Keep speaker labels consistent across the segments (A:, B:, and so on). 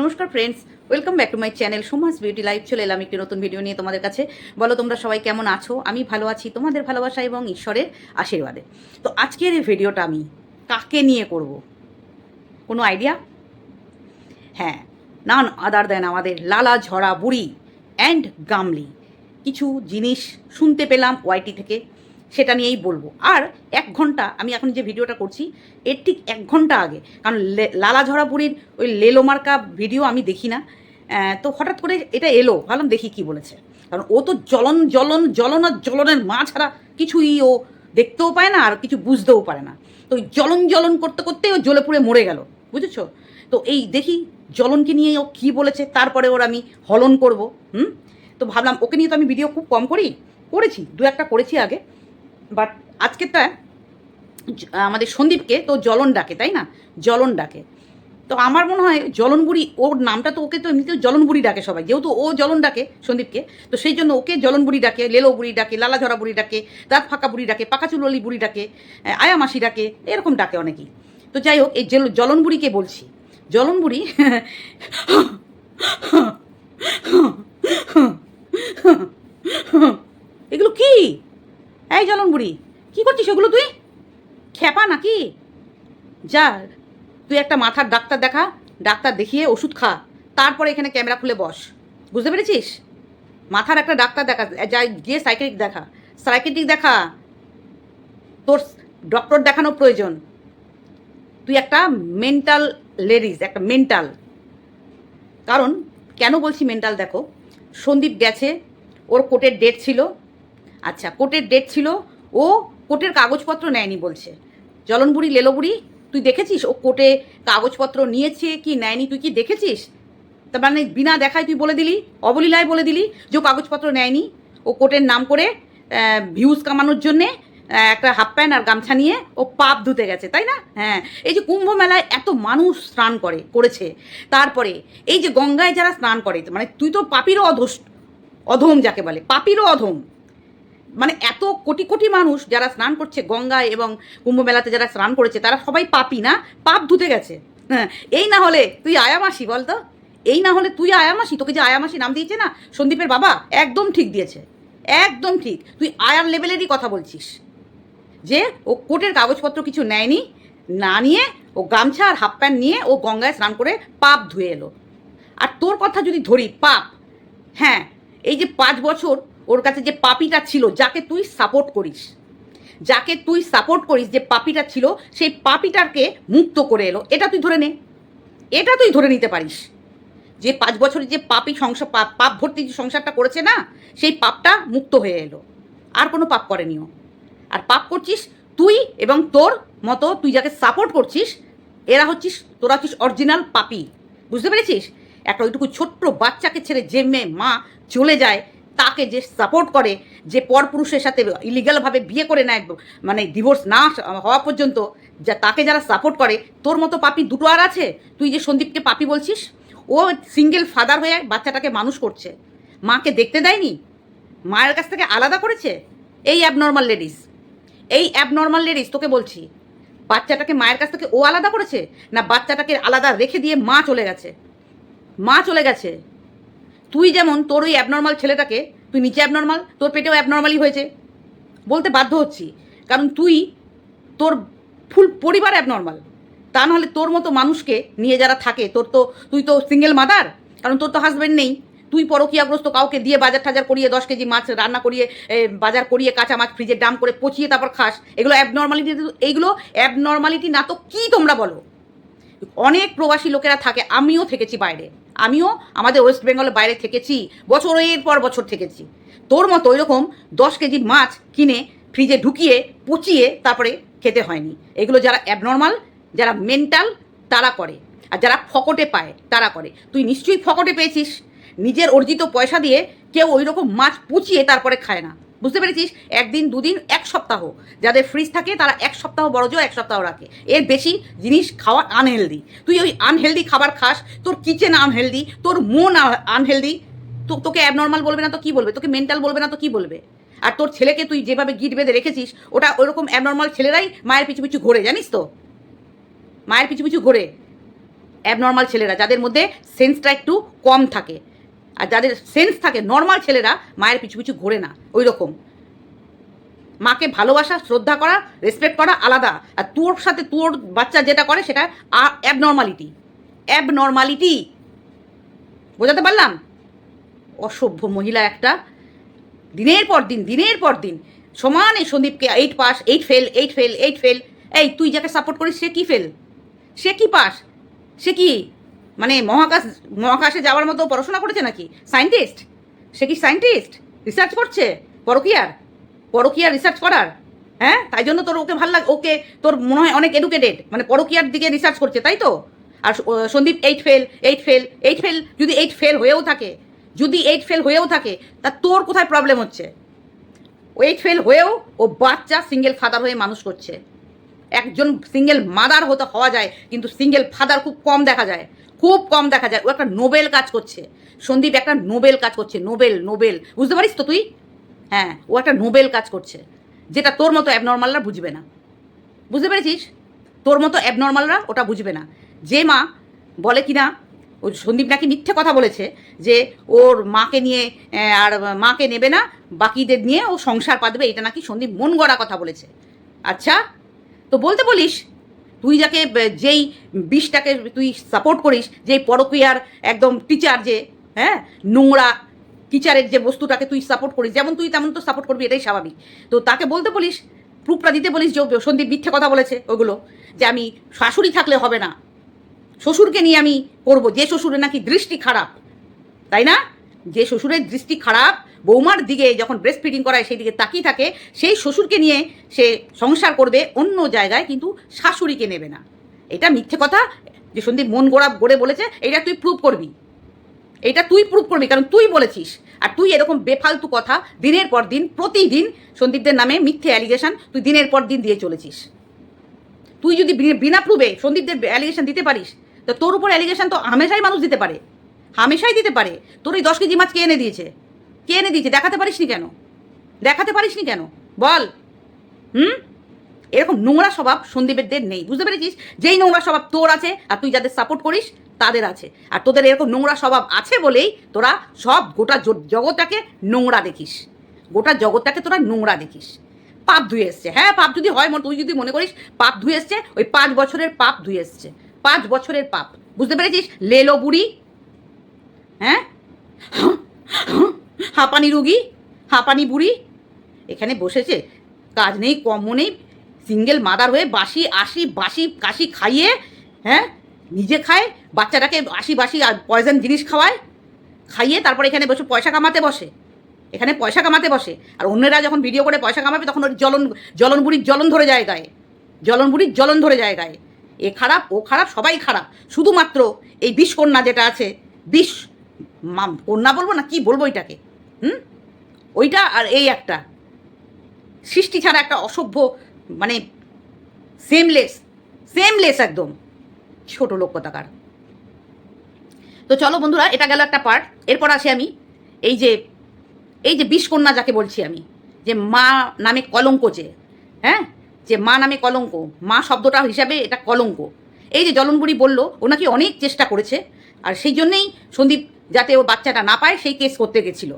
A: নমস্কার friends welcome back to my channel Suma's beauty live চলে এলাম একটি নতুন ভিডিও নিয়ে তোমাদের কাছে। বলো তোমরা সবাই কেমন আছো? আমি ভালো আছি, তোমাদের ভালোবাসা এবং ঈশ্বরের আশীর্বাদে। তো আজকের এই ভিডিওটা আমি কাকে নিয়ে করব? কোনো আইডিয়া হ্যাঁ নান আদার দেন আমাদের লালা ঝরা বুড়ি অ্যান্ড গামলি। কিছু জিনিস শুনতে পেলাম ওয়াইটি থেকে। সেটা নিয়েই বলব। আর এক ঘণ্টা, আমি এখন যে ভিডিওটা করছি, এর ঠিক এক ঘণ্টা আগে, কারণ লালা ঝরা ওই লেলো মার্কা ভিডিও আমি দেখি না তো হঠাৎ করে এটা এলো, ভাবলাম দেখি কি বলেছে। কারণ ও তো জ্বলন জ্বলন জ্বলন আর জ্বলনের মা ছাড়া কিছুই ও দেখতেও পায় না, আর কিছু বুঝতেও পারে না। তো ওই জ্বলন জ্বলন করতে করতে ও জ্বলে পুড়ে মরে গেল, বুঝেছ? তো এই দেখি জ্বলনকে নিয়ে ও কী বলেছে, তারপরে ওর আমি হলন করব, হুম? তো ভাবলাম ওকে নিয়ে তো আমি ভিডিও খুব কম করি, করেছি, দু একটা করেছি আগে। বাট আজকেরটা আমাদের সন্দীপকে তো জলন ডাকে তাই না? জলন ডাকে। তো আমার মনে হয় জ্বলন বুড়ি ওর নামটা তো ওকে তো এমনিতেও জ্বলন বুড়ি ডাকে সবাই। যেহেতু ও জলন ডাকে সন্দীপকে তো সেই জন্য ওকে জ্বলন বুড়ি ডাকে লেলো বুড়ি ডাকে লালা ঝরা বুড়ি ডাকে দাঁত ফাঁকা বুড়ি ডাকে পাকা চুললি বুড়ি ডাকে আহ, আয়া মাসি ডাকে এরকম ডাকে অনেকেই। তো যাই হোক এই জল- জ্বলন বুড়িকে বলছি। জ্বলন বুড়ি এগুলো কি? এই জ্বলন বুড়ি, কি করছিস ওগুলো তুই? খেপা নাকি? যা, তুই একটা মাথার ডাক্তার দেখা, ডাক্তার দেখিয়ে ওষুধ খা, তারপরে এখানে ক্যামেরা খুলে বস। বুঝতে পেরেছিস? মাথার একটা ডাক্তার দেখা যা গিয়ে সাইকেটিক দেখা। সাইকেটিক দেখা, তোর ডক্টর দেখানো প্রয়োজন। তুই একটা মেন্টাল লেডিস একটা মেন্টাল কারণ, কেন বলছি মেন্টাল দেখো? সন্দীপ গেছে, ওর কোর্টের ডেট ছিল আচ্ছা কোর্টের ডেট ছিল, ও কোর্টের কাগজপত্র নেয়নি বলছে। জলনবুড়ি, লেলোবুড়ি, তুই দেখেছিস? ও কোর্টে কাগজপত্র নিয়েছে কি নেয়নি? তুই কি দেখেছিস? তার মানে বিনা দেখায় তুই বলে দিলি, অবলীলায় বলে দিলি যে কাগজপত্র নেয়নি। ও কোর্টের নাম করে ভিউজ কামানোর জন্যে একটা হাফ প্যান্ট আর গামছা নিয়ে ও পাপ ধুতে গেছে, তাই না? হ্যাঁ এই যে কুম্ভ মেলায় এত মানুষ স্নান করে, করেছে, তারপরে এই যে গঙ্গায় যারা স্নান করে মানে তুই তো পাপিরও অধস অধম যাকে বলে, পাপিরও অধম। মানে এত কোটি কোটি মানুষ যারা স্নান করছে গঙ্গায় এবং কুম্ভমেলাতে যারা স্নান করেছে, তারা সবাই পাপি না? পাপ ধুতে গেছে। হ্যাঁ এই না হলে তুই আয়ামাসি বলতো এই না হলে তুই আয়ামাসি? তোকে যে আয়ামাসি নাম দিয়েছে না? সন্দীপের বাবা? একদম ঠিক দিয়েছে। একদম ঠিক। তুই আয়ার লেভেলেরই কথা বলছিস। যে ও কোর্টের কাগজপত্র কিছু নেয়নি, না নিয়ে ও গামছা আর হাফ প্যান্ট নিয়ে ও গঙ্গায় স্নান করে পাপ ধুয়ে এলো। আর তোর কথা যদি ধরি, পাপ। হ্যাঁ এই যে পাঁচ বছর ওর কাছে যে পাপিটা ছিল, যাকে তুই সাপোর্ট করিস, যাকে তুই সাপোর্ট করিস যে পাপিটা ছিল, সেই পাপিটাকে মুক্ত করে এলো। এটা তুই ধরে নে। এটা তুই ধরে নিতে পারিস। যে পাঁচ বছরের যে পাপি সংসার পাপ পাপ ভর্তি যে সংসারটা করেছে না, সেই পাপটা মুক্ত হয়ে এলো। আর কোনো পাপ করেনিও আর পাপ করছিস তুই এবং তোর মতো, তুই যাকে সাপোর্ট করছিস, এরা হচ্ছিস, তোরা হচ্ছিস অরিজিনাল পাপি। বুঝতে পেরেছিস? একটা ওইটুকু ছোট্ট বাচ্চাকে ছেড়ে যে মেয়ে, মা চলে যায় তাকে যে সাপোর্ট করে যে পরপুরুষের সাথে ইলিগালভাবে বিয়ে করে নেয় মানে ডিভোর্স না হওয়া পর্যন্ত, যা তাকে যারা সাপোর্ট করে, তোর মতো পাপি দুটো আর আছে? তুই যে সন্দীপকে পাপি বলছিস, ও সিঙ্গেল ফাদার হয়ে বাচ্চাটাকে মানুষ করছে। মাকে দেখতে দেয়নি? মায়ের কাছ থেকে আলাদা করেছে? এই অ্যাবনর্মাল লেডিস এই অ্যাবনর্মাল লেডিস তোকে বলছি, বাচ্চাটাকে মায়ের কাছ থেকে ও আলাদা করেছে? না বাচ্চাটাকে আলাদা রেখে দিয়ে মা চলে গেছে? মা চলে গেছে। তুই যেমন তোর ওই অ্যাবনর্মাল ছেলেটাকে, তুই নিচে অ্যাবনর্মাল তোর পেটেও অ্যাবনর্মালই হয়েছে। বলতে বাধ্য হচ্ছি। কারণ তুই তোর ফুল পরিবার অ্যাবনর্মাল তা নাহলে তোর মতো মানুষকে নিয়ে যারা থাকে, তোর তো, তুই তো সিঙ্গেল মাদার কারণ তোর তো হাজব্যান্ড নেই। তুই পরকিয়াগ্রস্ত কাউকে দিয়ে বাজার টাজার করিয়ে দশ কেজি মাছ রান্না করিয়ে বাজার করিয়ে কাঁচা মাছ ফ্রিজে ডাম করে পচিয়ে তারপর খাস। এগুলো অ্যাবনর্মালিটি এইগুলো অ্যাবনর্মালিটি না তো কী তোমরা বলো? অনেক প্রবাসী লোকেরা থাকে, আমিও থেকেছি বাইরে। আমিও আমাদের ওয়েস্ট বেঙ্গলের বাইরে থেকেছি, বছরের পর বছর থেকেছি। তোর মতো ওইরকম দশ কেজি মাছ কিনে ফ্রিজে ঢুকিয়ে, পচিয়ে তারপরে খেতে হয়নি। এগুলো যারা অ্যাবনর্মাল যারা মেন্টাল তারা করে। আর যারা ফকটে পায়, তারা করে। তুই নিশ্চয়ই ফকটে পেয়েছিস। নিজের অর্জিত পয়সা দিয়ে কেউ ওই রকম মাছ পুচিয়ে তারপরে খায় না। বুঝতে পেরেছিস? একদিন, দুদিন, এক সপ্তাহ। যাদের ফ্রিজ থাকে, তারা এক সপ্তাহ বড় বড়জো এক সপ্তাহ রাখে। এর বেশি জিনিস খাওয়া আনহেলদি তুই ওই আনহেলদি খাবার খাস, তোর কিচেন আনহেলদি তোর মন আনহেলদি তো তোকে অ্যাবনর্মাল বলবে না তো কি বলবে? তোকে মেন্টাল বলবে না তো কি বলবে? আর তোর ছেলেকে তুই যেভাবে গিট বেঁধে রেখেছিস, ওটা ওরকম অ্যাবনর্মাল ছেলেরাই মায়ের পিছু পিছু ঘোরে, জানিস তো? মায়ের পিছু পিছু ঘোরে। অ্যাবনর্মাল ছেলেরা, যাদের মধ্যে সেন্সটা একটু কম থাকে। আর যাদের সেন্স থাকে নর্মাল ছেলেরা মায়ের পিছু পিছু ঘোরে না ওই রকম মাকে ভালোবাসা, শ্রদ্ধা করা রেসপেক্ট করা আলাদা। আর তোর সাথে তোর বাচ্চা যেটা করে সেটা অ্যাবনর্মালিটি অ্যাবনর্মালিটি বোঝাতে পারলাম? অসভ্য মহিলা একটা। দিনের পর দিন, দিনের পর দিন। সমানে সন্দীপকে eight pass eight fail eight fail eight fail এই, তুই যাকে সাপোর্ট করিস, সে কি ফেল সে কি পাস সে কি মানে মহাকাশ, মহাকাশে যাওয়ার মতো পড়াশোনা করেছে নাকি? সায়েন্টিস্ট সে কি সায়েন্টিস্ট রিসার্চ করছে? পরকিয়ার? পরকিয়ার রিসার্চ করার? হ্যাঁ? তাই জন্য তোর ওকে ভালো লাগে ওকে তোর মনে হয় অনেক এডুকেটেড মানে পরকিয়ার দিকে রিসার্চ করছে, তাই তো? আর Sandeep eight fail eight fail eight fail যদি এইট ফেল হয়েও থাকে, যদি এইট ফেল হয়েও থাকে, তা তোর কোথায় প্রবলেম হচ্ছে? এইট ফেল হয়েও ও বাচ্চা সিঙ্গেল ফাদার হয়ে মানুষ করছে। একজন সিঙ্গেল মাদার হতে হওয়া যায়, কিন্তু সিঙ্গেল ফাদার খুব কম দেখা যায়। খুব কম দেখা যায়। ও একটা নোবেল কাজ করছে। সন্দীপ একটা নোবেল কাজ করছে। Noble noble. বুঝতে পারিস তো তুই? হ্যাঁ ও একটা নোবেল কাজ করছে। যেটা তোর মতো অ্যাবনর্মালরা বুঝবে না। বুঝতে পেরেছিস? তোর মতো অ্যাবনর্মালরা ওটা বুঝবে না। যে মা বলে কি না ওই সন্দীপ নাকি মিথ্যে কথা বলেছে যে ওর মাকে নিয়ে আর মাকে নেবে না, বাকিদের নিয়ে ও সংসার পাতবে। এটা নাকি সন্দীপ মন গড়া কথা বলেছে। আচ্ছা তো বলতে বলিস তুই যাকে যেই বিষটাকে তুই সাপোর্ট করিস, যেই পরকীয়ার একদম টিচার যে হ্যাঁ নোংরা টিচারের যে বস্তুটাকে তুই সাপোর্ট করিস, যেমন তুই তেমন তো সাপোর্ট করবি, এটাই স্বাভাবিক। তো তাকে বলতে বলিস, প্রুফটা দিতে বলিস, যে সন্দীপ মিথ্যে কথা বলেছে ওগুলো, যে আমি শাশুড়ি থাকলে হবে না। শ্বশুরকে নিয়ে আমি করব, যে শ্বশুরের নাকি দৃষ্টি খারাপ, তাই না? যে শ্বশুরের দৃষ্টি খারাপ বৌমার দিকে যখন ব্রেস্ট ফিডিং করায়, সেই দিকে তাকিয়ে থাকে, সেই শ্বশুরকে নিয়ে সে সংসার করবে অন্য জায়গায়, কিন্তু শাশুড়িকে নেবে না। এটা মিথ্যে কথা। যে সন্দীপ মন গোড়া গড়ে বলেছে, এটা তুই প্রুভ করবি। এটা তুই প্রুভ করবি, কারণ তুই বলেছিস। আর তুই এরকম বেফালতু কথা দিনের পর দিন, প্রতিদিন সন্দীপদের নামে মিথ্যে অ্যালিগেশন তুই দিনের পর দিন দিয়ে চলেছিস। তুই যদি বিনা প্রুভে সন্দীপদের অ্যালিগেশন দিতে পারিস, তো তোর উপর অ্যালিগেশন তো হামেশাই মানুষ দিতে পারে। হামেশাই দিতে পারে। তোর ওই দশ কেজি মাছ কে এনে দিয়েছে? কে এনে দিয়েছে? দেখাতে পারিস নি কেন? দেখাতে পারিস নি কেন? বল। হুম? এরকম নোংরা স্বভাব সন্দীপেরদের নেই। বুঝতে পেরেছিস? যেই নোংরা স্বভাব তোর আছে আর তুই যাদের সাপোর্ট করিস, তাদের আছে। আর তোদের এরকম নোংরা স্বভাব আছে বলেই তোরা সব গোটা জগৎটাকে নোংরা দেখিস। গোটা জগৎটাকে তোরা নোংরা দেখিস। পাপ ধুয়ে এসছে। হ্যাঁ পাপ যদি হয়, মন- তুই যদি মনে করিস, পাপ ধুয়ে এসছে, ওই পাঁচ বছরের পাপ ধুয়ে এসছে। পাঁচ বছরের পাপ। বুঝতে পেরেছিস? লেলো বুড়ি। হ্যাঁ? হাঁপানি রুগী, হাঁপানি বুড়ি। এখানে বসেছে। কাজ নেই কম্ম নেই। সিঙ্গেল মাদার হয়ে বাসি আশি বাসি কাশি খাইয়ে হ্যাঁ নিজে খায়, বাচ্চাটাকে আশি বাসি পয়জন জিনিস খাওয়ায়, খাইয়ে তারপর এখানে বসে পয়সা কামাতে বসে। এখানে পয়সা কামাতে বসে। আর অন্যরা যখন ভিডিও করে পয়সা কামাবে, তখন ওর জলন জলন বুড়ির জলন ধরে যায় গায়ে। জ্বলন বুড়ির জলন ধরে যায় গায়ে। এ খারাপ, ও খারাপ, সবাই খারাপ। শুধুমাত্র এই বিষ কন্যা যেটা আছে, বিষ। কন্যা বলব না, কি বলব এটাকে? হুম? ওইটা আর এই একটা। সৃষ্টি ছাড়া একটা অসভ্য মানে সেমলেস সেমলেস একদম। ছোট লোক কথাকার। তো চলো বন্ধুরা, এটা গেল একটা পার্ট এরপর আসি আমি। এই যে এই যে বিষকন্যা যাকে বলছি আমি, যে মা নামে কলঙ্ক যে হ্যাঁ? যে মা নামে কলঙ্ক, মা শব্দটা হিসাবে এটা কলঙ্ক। এই যে জলনবুড়ি বলল, ও নাকি অনেক চেষ্টা করেছে, আর সেই জন্যেই সন্দীপ যাতে ও বাচ্চাটা না পায়, সেই কেস করতে গেছিল।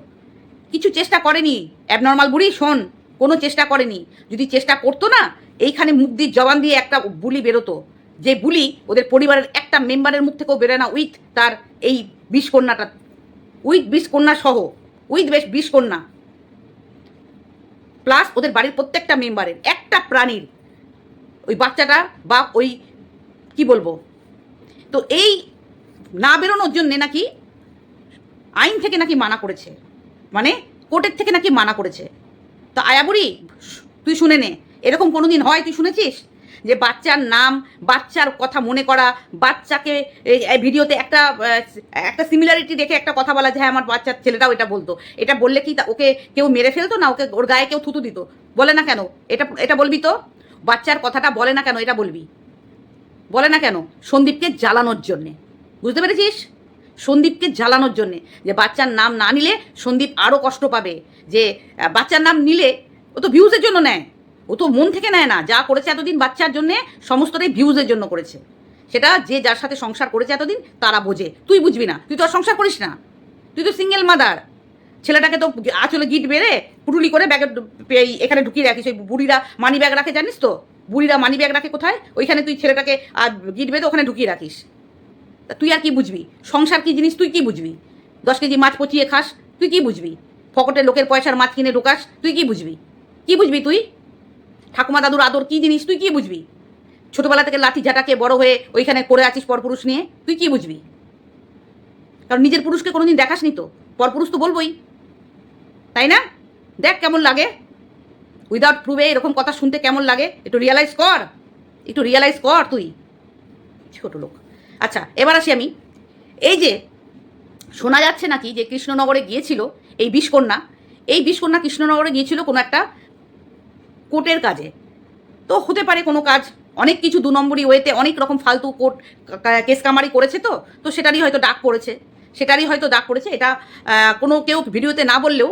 A: কিছু চেষ্টা করেনি। অ্যাবনর্মাল বুড়ি, শোন, কোনো চেষ্টা করেনি। যদি চেষ্টা করতো না, এইখানে মুখ দিয়ে জবান দিয়ে একটা বুলি বেরোতো। যে বুলি ওদের পরিবারের একটা মেম্বারের মুখ থেকেও বেরোয় না উইথ তার এই বিষকন্যাটা। উইথ বিষকন্যা সহ উইথ বেশ বিষকন্যা। প্লাস ওদের বাড়ির প্রত্যেকটা মেম্বারের একটা প্রাণীর ওই বাচ্চাটা বা ওই, কি বলব? তো এই না বেরোনোর জন্যে নাকি আইন থেকে নাকি মানা করেছে। মানে কোর্টের থেকে নাকি মানা করেছে। তো আয়াবুড়ি, তুই শুনে নে। এরকম কোনো দিন হয় তুই শুনেছিস? যে বাচ্চার নাম, বাচ্চার কথা মনে করা, বাচ্চাকে ভিডিওতে একটা একটা সিমিলারিটি দেখে একটা কথা বলা যে হ্যাঁ আমার বাচ্চার ছেলেটাও এটা বলতো। এটা বললে কি ওকে কেউ মেরে ফেলতো না? ওকে ওর গায়ে কেউ থুতু দিত? বলে না কেন? এটা এটা বলবি তো? বাচ্চার কথাটা বলে না কেন? এটা বলবি? বলে না কেন? সন্দীপকে জ্বালানোর জন্যে। বুঝতে পেরেছিস? সন্দীপকে জ্বালানোর জন্যে। যে বাচ্চার নাম না নিলে সন্দীপ আরও কষ্ট পাবে। যে বাচ্চার নাম নিলে ও তো ভিউজের জন্য নেয়। ও তো মন থেকে নেয় না। যা করেছে এতদিন বাচ্চার জন্যে, সমস্তটাই ভিউজের জন্য করেছে। সেটা যে যার সাথে সংসার করেছে এতদিন, তারা বোঝে। তুই বুঝবি না। তুই তো আর সংসার করিস না। তুই তো সিঙ্গেল মাদার ছেলেটাকে তো আচলে গিট বেড়ে পুটুলি করে ব্যাগে এখানে ঢুকিয়ে রাখিস। ওই বুড়িরা মানি ব্যাগ রাখে, জানিস তো? বুড়িরা মানি ব্যাগ রাখে কোথায়? ওইখানে তুই ছেলেটাকে আর গিট বেঁধে ওখানে ঢুকিয়ে রাখিস। তা তুই আর কি বুঝবি? সংসার কি জিনিস তুই কি বুঝবি? দশ কেজি মাছ পচিয়ে খাস, তুই কি বুঝবি? ফকটে লোকের পয়সার মাছ কিনে ঢোকাস, তুই কি বুঝবি? কি বুঝবি তুই? ঠাকুমা দাদুর আদর কি জিনিস তুই কি বুঝবি? ছোটবেলা থেকে লাঠি ঝাঁটাকে বড় হয়ে ওইখানে করে আছিস পরপুরুষ নিয়ে, তুই কি বুঝবি? কারণ নিজের পুরুষকে কোনোদিন দেখাসনি তো, পরপুরুষ তো বলবোই। তাই না? দেখ কেমন লাগে। উইদাউট প্রুভে এরকম কথা শুনতে কেমন লাগে, একটু রিয়ালাইজ কর। একটু রিয়ালাইজ কর তুই। ছোট লোক। আচ্ছা এবার আসি আমি। এই যে শোনা যাচ্ছে নাকি যে কৃষ্ণনগরে গিয়েছিল এই বিষকন্যা এই বিষকন্যা কৃষ্ণনগরে গিয়েছিল কোনো একটা কোর্টের কাজে। তো হতে পারে কোনো কাজ, অনেক কিছু দু নম্বরই ওয়েতে অনেক রকম ফালতু কোর্ট কেস কামারি করেছে তো তো সেটারই হয়তো ডাক পড়েছে। সেটারই হয়তো ডাক পড়েছে। এটা কোনো কেউ ভিডিওতে না বললেও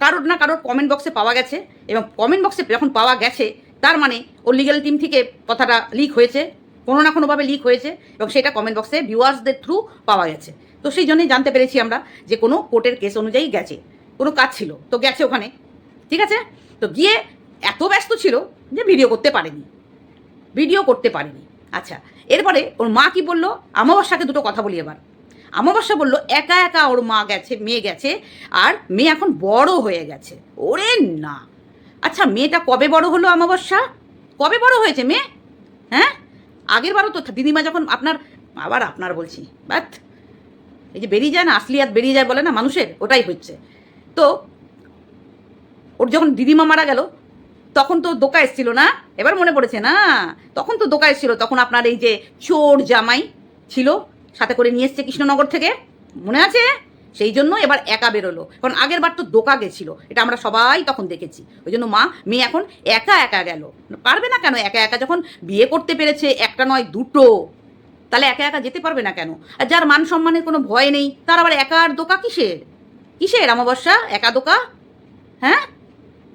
A: কারোর না কারোর কমেন্ট বক্সে পাওয়া গেছে এবং কমেন্ট বক্সে যখন পাওয়া গেছে, তার মানে ওর লিগ্যাল টিম থেকে কথাটা লিক হয়েছে। কোনো না কোনোভাবে লিক হয়েছে এবং সেটা কমেন্ট বক্সে ভিউয়ার্সদের থ্রু পাওয়া গেছে। তো সেই জন্যই জানতে পেরেছি আমরা যে কোনো কোর্টের কেস অনুযায়ী গেছে। কোনো কাজ ছিল, তো গেছে ওখানে। ঠিক আছে? তো গিয়ে এত ব্যস্ত ছিল যে ভিডিও করতে পারেনি। ভিডিও করতে পারেনি। আচ্ছা এরপরে ওর মা কি বলল? আমাবস্যাকে দুটো কথা বলি এবার। আমাবস্যা বলল, একা একা ওর মা গেছে, মেয়ে গেছে, আর মেয়ে এখন বড় হয়ে গেছে। ওরে না। আচ্ছা মেয়েটা কবে বড় হলো আমাবস্যা কবে বড় হয়েছে মেয়ে? হ্যাঁ? আগের বারও তো দিদিমা যখন আপনার, আবার আপনার বলছি বাট এই যে বেরিয়ে যায় না, আসলিয়াত বেরিয়ে যায় বলে না মানুষের? ওটাই হচ্ছে। তো, ওর যখন দিদিমা মারা গেল, তখন তো দোকা এসছিল না? এবার মনে পড়েছে, না, তখন তো দোকা এসছিল, তখন আপনার এই যে চোর জামাই ছিল, সাথে করে নিয়ে এসছে কৃষ্ণনগর থেকে। মনে আছে? সেই জন্য এবার একা বেরোলো। কারণ আগের বার তো দোকা গেছিল, এটা আমরা সবাই তখন দেখেছি। ওই জন্য মা, মেয়ে এখন একা একা গেল। পারবে না কেন একা একা? যখন বিয়ে করতে পেরেছে, একটা নয়, দুটো। তাহলে একা একা যেতে পারবে না কেন? আর যার মান সম্মানের কোনো ভয় নেই, তার আবার একা আর দোকা কিসের? কিসের অমাবস্যা? একা দোকা? হ্যাঁ?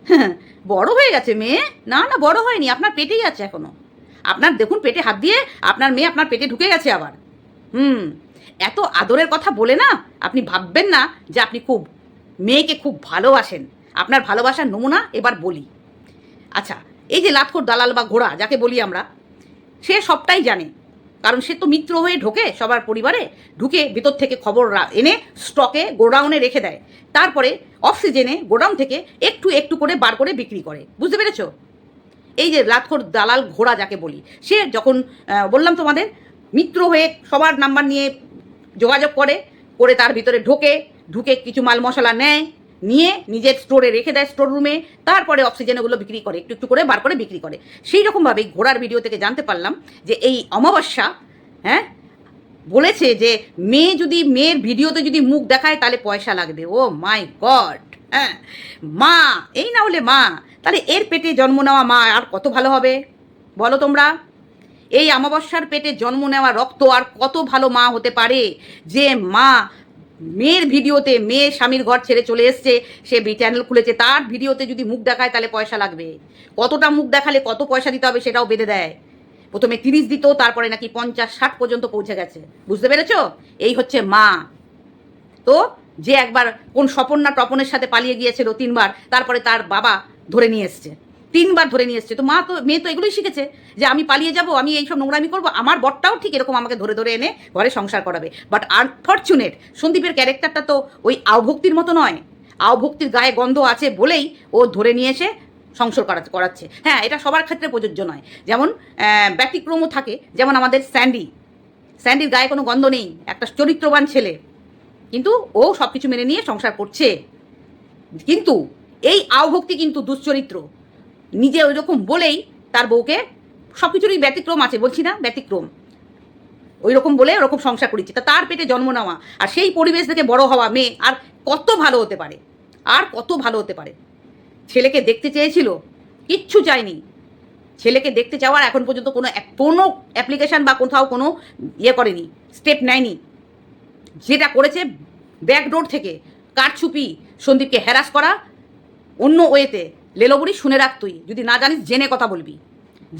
A: বড় হয়ে গেছে মেয়ে? না না, বড় হয়নি, আপনার পেটেই আছে এখনও। আপনার দেখুন, পেটে হাত দিয়ে আপনার মেয়ে আপনার পেটে ঢুকে গেছে আবার। হুম। এত আদরের কথা বলে না, আপনি ভাববেন না যে আপনি খুব, মেয়েকে খুব ভালোবাসেন। আপনার ভালোবাসার নমুনা এবার বলি। আচ্ছা এই যে লাতখোর দালাল বা ঘোড়া, যাকে বলি আমরা, সে সবটাই জানে। কারণ সে তো মিত্র হয়ে ঢোকে সবার পরিবারে, ঢুকে ভেতর থেকে খবর এনে স্টকে গোডাউনে রেখে দেয়। তারপরে অফ সিজনে গোডাউন থেকে একটু একটু করে বার করে বিক্রি করে। বুঝতে পেরেছ? এই যে লাতখোর দালাল ঘোড়া যাকে বলি, সে যখন বললাম তোমাদের, মিত্র হয়ে সবার নাম্বার নিয়ে যোগাযোগ করে করে তার ভিতরে ঢোকে, ঢুকে কিছু মাল মশলা নেয়, নিয়ে নিজের স্টোরে রেখে দেয় স্টোর রুমে তারপরে অক্সিজেন ওগুলো বিক্রি করে, একটু একটু করে বার করে বিক্রি করে। সেই রকমভাবে ঘোড়ার ভিডিও থেকে জানতে পারলাম যে এই অমাবস্যা হ্যাঁ বলেছে যে মেয়ে যদি, মেয়ের ভিডিওতে যদি মুখ দেখায় তাহলে পয়সা লাগবে। ও মাই গড হ্যাঁ। মা, এই না হলে মা, তাহলে এর পেটে জন্ম নেওয়া মা আর কত ভালো হবে? বলো তোমরা। এই অমাবস্যার পেটে জন্ম নেওয়া রক্ত আর কত ভালো মা হতে পারে? যে মা মেয়ের ভিডিওতে মেয়ে স্বামীর ঘর ছেড়ে চলে এসছে, সে চ্যানেল খুলেছে, তার ভিডিওতে যদি মুখ দেখায় তাহলে পয়সা লাগবে। কতটা মুখ দেখালে কত পয়সা দিতে হবে সেটাও বেঁধে দেয়। প্রথমে তিরিশ দিত, তারপরে নাকি পঞ্চাশ, ষাট পর্যন্ত পৌঁছে গেছে। বুঝতে পেরেছ? এই হচ্ছে মা। তো যে একবার কোন স্বপন্না টপনের সাথে পালিয়ে গিয়েছিল তিনবার, তারপরে তার বাবা ধরে নিয়ে এসছে। তিনবার ধরে নিয়ে এসছে। তো মা তো, মেয়ে তো এগুলোই শিখেছে যে আমি পালিয়ে যাব, আমি এই এইসব নোংরামি করব, আমার বরটাও ঠিক এরকম আমাকে ধরে ধরে এনে ঘরে সংসার করাবে। বাট আনফর্চুনেট সন্দীপের ক্যারেক্টারটা তো ওই আওভক্তির মতো নয়। আওভক্তির গায়ে গন্ধ আছে বলেই ও ধরে নিয়ে এসে সংসার করা, করাচ্ছে। হ্যাঁ এটা সবার ক্ষেত্রে প্রযোজ্য নয়। যেমন ব্যতিক্রমও থাকে। যেমন আমাদের স্যান্ডি। স্যান্ডির গায়ে কোনো গন্ধ নেই, একটা চরিত্রবান ছেলে। কিন্তু ও সব কিছু মেনে নিয়ে সংসার করছে। কিন্তু এই আওভক্তি কিন্তু দুশ্চরিত্র। নিজে ওই রকম বলেই তার বউকে সব কিছুরই ব্যতিক্রম আছে, বলছি না, ব্যতিক্রম। ওই রকম বলে ওরকম সংসার করেছে তা তার পেটে জন্ম নেওয়া আর সেই পরিবেশ থেকে বড় হওয়া মেয়ে আর কত ভালো হতে পারে? আর কত ভালো হতে পারে? ছেলেকে দেখতে চেয়েছিল, কিচ্ছু চায়নি। ছেলেকে দেখতে চাওয়ার এখন পর্যন্ত কোনো কোনো অ্যাপ্লিকেশন বা কোথাও কোনো ইয়ে করেনি স্টেপ নেয়নি। যেটা করেছে ব্যাকডোর থেকে কারছুপি সন্দীপকে হ্যারাস করা অন্য ওয়েতে লেলোবুড়ি শুনে রাখ তুই। যদি না জানিস, জেনে কথা বলবি।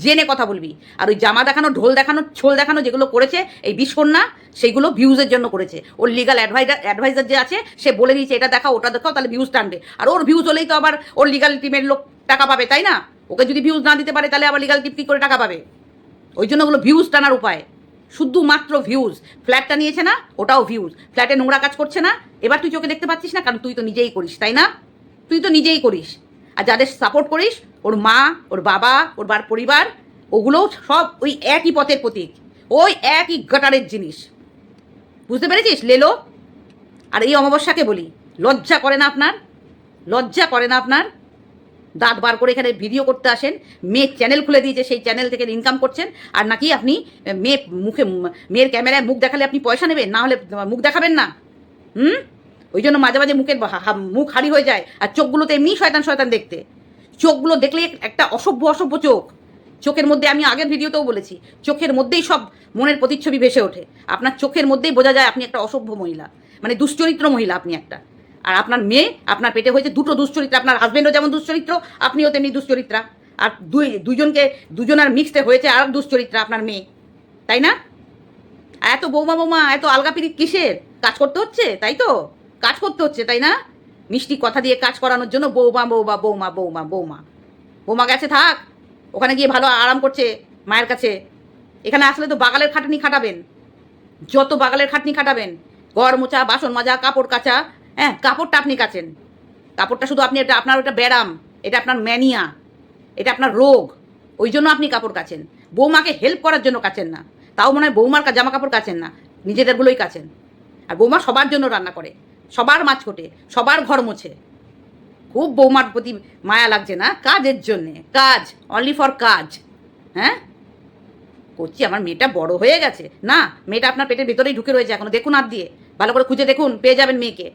A: জেনে কথা বলবি। আর ওই জামা দেখানো, ঢোল দেখানো, ছোল দেখানো যেগুলো করেছে, এই বিস্কন্যা সেইগুলো ভিউজের জন্য করেছে। ওর লিগাল অ্যাডভাইজার অ্যাডভাইজার যে আছে, সে বলে দিয়েছে, এটা দেখাও, ওটা দেখাও, তাহলে ভিউজ টানবে। আর ওর ভিউজ হলেই তো আবার ওর লিগাল টিমের লোক টাকা পাবে, তাই না? ওকে যদি ভিউজ না দিতে পারে, তাহলে আবার লিগাল টিপ কী করে টাকা পাবে? ওই জন্য ওগুলো ভিউজ টানার উপায়। শুধুমাত্র ভিউজ ফ্ল্যাটটা নিয়েছে না, ওটাও ভিউজ ফ্ল্যাটে নোংরা কাজ করছে না। এবার তুই চোখে দেখতে পাচ্ছিস না, কারণ তুই তো নিজেই করিস, তাই না? তুই তো নিজেই করিস। আর যাদের সাপোর্ট করিস, ওর মা, ওর বাবা, ওর বার পরিবার ওগুলোও সব ওই একই পথের প্রতীক। ওই একই গটারের জিনিস। বুঝতে পেরেছিস, লেলো? আর এই অমাবস্যাকে বলি, লজ্জা করে না আপনার? লজ্জা করে না আপনার? দাঁত বার করে এখানে ভিডিও করতে আসেন, মেয়ের চ্যানেল খুলে দিয়েছে সেই চ্যানেল থেকে ইনকাম করছেন, আর নাকি আপনি মেয়ে মুখে, মেয়ের ক্যামেরায় মুখ দেখালে আপনি পয়সা নেবেন, না হলে মুখ দেখাবেন না। হুম? ওই জন্য মাঝে মাঝে মুখের মুখ হারি হয়ে যায় আর চোখগুলোতে এমনি শয়তান শয়তান দেখতে। চোখগুলো দেখলে একটা অসভ্য অসভ্য চোখ। চোখের মধ্যে আমি আগের ভিডিওতেও বলেছি, চোখের মধ্যেই সব মনের প্রতিচ্ছবি ভেসে ওঠে। আপনার চোখের মধ্যেই বোঝা যায় আপনি একটা অসভ্য মহিলা মানে দুশ্চরিত্র মহিলা আপনি একটা। আর আপনার মেয়ে, আপনার পেটে হয়েছে দুটো দুশ্চরিত্র, আপনার হাজবেন্ডও যেমন দুশ্চরিত্র, আপনিও তেমনি দুশ্চরিত্রা। আর দুই দুজনকে দুজনার মিক্সডে হয়েছে আর দুশ্চরিত্রা আপনার মেয়ে। তাই না? এত বৌমা বৌমা এত আলগা পিরিত কিসের? কাজ করতে হচ্ছে, তাই তো? কাজ করতে হচ্ছে, তাই না? মিষ্টি কথা দিয়ে কাজ করানোর জন্য বৌমা বৌমা বৌমা বৌমা বৌমা। বৌমা গেছে, থাক। ওখানে গিয়ে ভালো আরাম করছে মায়ের কাছে। এখানে আসলে তো বাগালের খাটনি খাটাবেন। যত বাগালের খাটনি খাটাবেন। ঘর মোছা, বাসন মাজা, কাপড় কাচা হ্যাঁ কাপড়টা আপনি কাচেন। কাপড়টা শুধু আপনি, এটা আপনার ওটা ব্যারাম, এটা আপনার ম্যানিয়া, এটা আপনার রোগ। ওই জন্য আপনি কাপড় কাচেন। বৌমাকে হেল্প করার জন্য কাচেন না। তাও মনে হয় বৌমার জামা কাপড় কাচেন না। নিজেদেরগুলোই কাচেন। আর বৌমা সবার জন্য রান্না করে। সবার মাছ কোটে সবার ঘর মোছে। খুব বৌমার প্রতি মায়া লাগছে না? কাজের জন্যে, কাজ অনলি ফর কাজ। হ্যাঁ? করছি, আমার মেয়েটা বড় হয়ে গেছে। না, মেয়েটা আপনার পেটের ভেতরেই ঢুকে রয়েছে এখনও, দেখুন হাত দিয়ে। ভালো করে খুঁজে দেখুন, পেয়ে যাবেন মেয়েকে।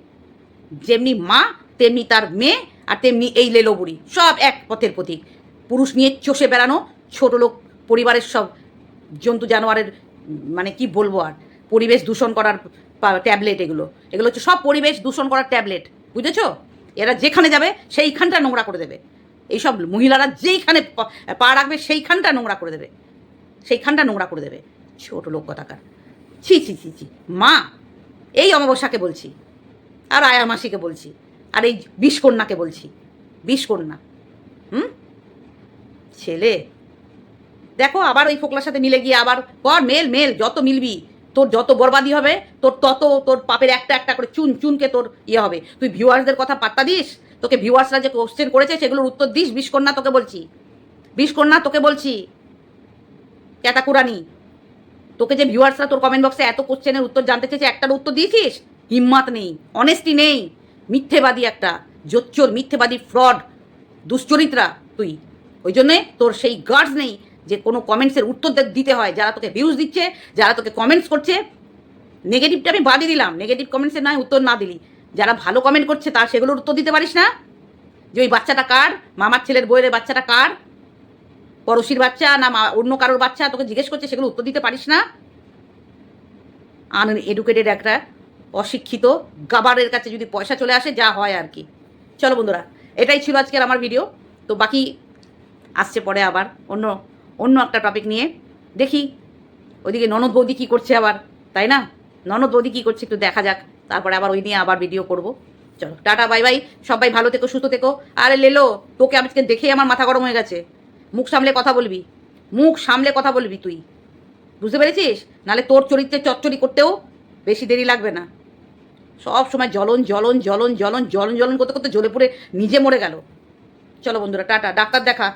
A: যেমনি মা, তেমনি তার মেয়ে, আর তেমনি এই লেলো বুড়ি। সব এক পথের প্রতীক। পুরুষ নিয়ে চষে বেড়ানো, ছোট লোক, পরিবারের সব জন্তু জানোয়ারের মানে কি বলব আর, পরিবেশ দূষণ করার ট্যাবলেট এগুলো। এগুলো হচ্ছে সব পরিবেশ দূষণ করার ট্যাবলেট বুঝেছ? এরা যেখানে যাবে, সেইখানটা নোংরা করে দেবে। এইসব মহিলারা যেইখানে পা- রাখবে, সেইখানটা নোংরা করে দেবে। সেইখানটা নোংরা করে দেবে। ছোট লোক কথাকার। ছি ছি ছি ছি। মা, এই অমাবস্যাকে বলছি, আর আয়া মাসিকে বলছি, আর এই বিষকন্যাকে বলছি। বিষকন্যা। হুম? ছেলে, দেখো আবার ওই ফোকলার সাথে মিলে গিয়ে আবার, কর, মেল মেল, যত মিলবি। তোর যত বরবাদি হবে, তোর তত, তোর পাপের একটা একটা করে চুন, চুনকে তোর ইয়ে হবে। তুই ভিউয়ার্সদের কথা পাত্তা দিস? তোকে ভিউয়ার্সরা যে কোশ্চেন করেছে, সেগুলোর উত্তর দিস? বিষকন্যা তোকে বলছি। বিষকন্যা তোকে বলছি। ক্যাটাকুরানি। তোকে যে ভিউয়ার্সরা তোর কমেন্ট বক্সে এত কোশ্চেনের উত্তর জানতে চেয়েছে একটার উত্তর দিয়েছিস? হিম্মাত নেই। অনেস্টি নেই। মিথ্যেবাদী একটা। জোচ্চোর মিথ্যেবাদী ফ্রড দুশ্চরিত্রা তুই। ওই জন্যে তোর সেই গার্ডস নেই। যে কোনো কমেন্টসের উত্তর দিতে হয়। যারা তোকে ভিউজ দিচ্ছে, যারা তোকে কমেন্টস করছে নেগেটিভটা আমি বাদই দিলাম। নেগেটিভ কমেন্টসের নয়, উত্তর না দিলি। যারা ভালো কমেন্ট করছে, তার সেগুলোর উত্তর দিতে পারিস না। যে ওই বাচ্চাটা কার? মামার ছেলের বইয়ের বাচ্চাটা কার? পড়শির বাচ্চা না অন্য কারোর বাচ্চা? তোকে জিজ্ঞেস করছে, সেগুলো উত্তর দিতে পারিস না? আন এডুকেটেড একটা অশিক্ষিত গাবারের কাছে যদি পয়সা চলে আসে, যা হয় আর কি। চলো বন্ধুরা, এটাই ছিল আজকের আমার ভিডিও তো বাকি আসছে পরে আবার অন্য অন্য একটা টপিক নিয়ে। দেখি ওইদিকে ননদ বৌদি কী করছে আবার, তাই না? ননদ বৌদি কী করছে একটু দেখা যাক, তারপরে আবার ওই নিয়ে আবার ভিডিও করব। চলো, টাটা বাই বাই সবাই ভালো থেকো, সুস্থ থেকো। আরে লেলো, তোকে আজকে দেখেই আমার মাথা গরম হয়ে গেছে। মুখ সামলে কথা বলবি। মুখ সামলে কথা বলবি তুই। বুঝতে পেরেছিস? নালে তোর চরিত্রে চচ্চড়ি করতেও বেশি দেরি লাগবে না। সব সময় জ্বলন জ্বলন জ্বলন জ্বলন জ্বলন জ্বলন করতে করতে জ্বলে পড়ে নিজে মরে গেল। চলো বন্ধুরা, টাটা। ডাক্তার দেখা।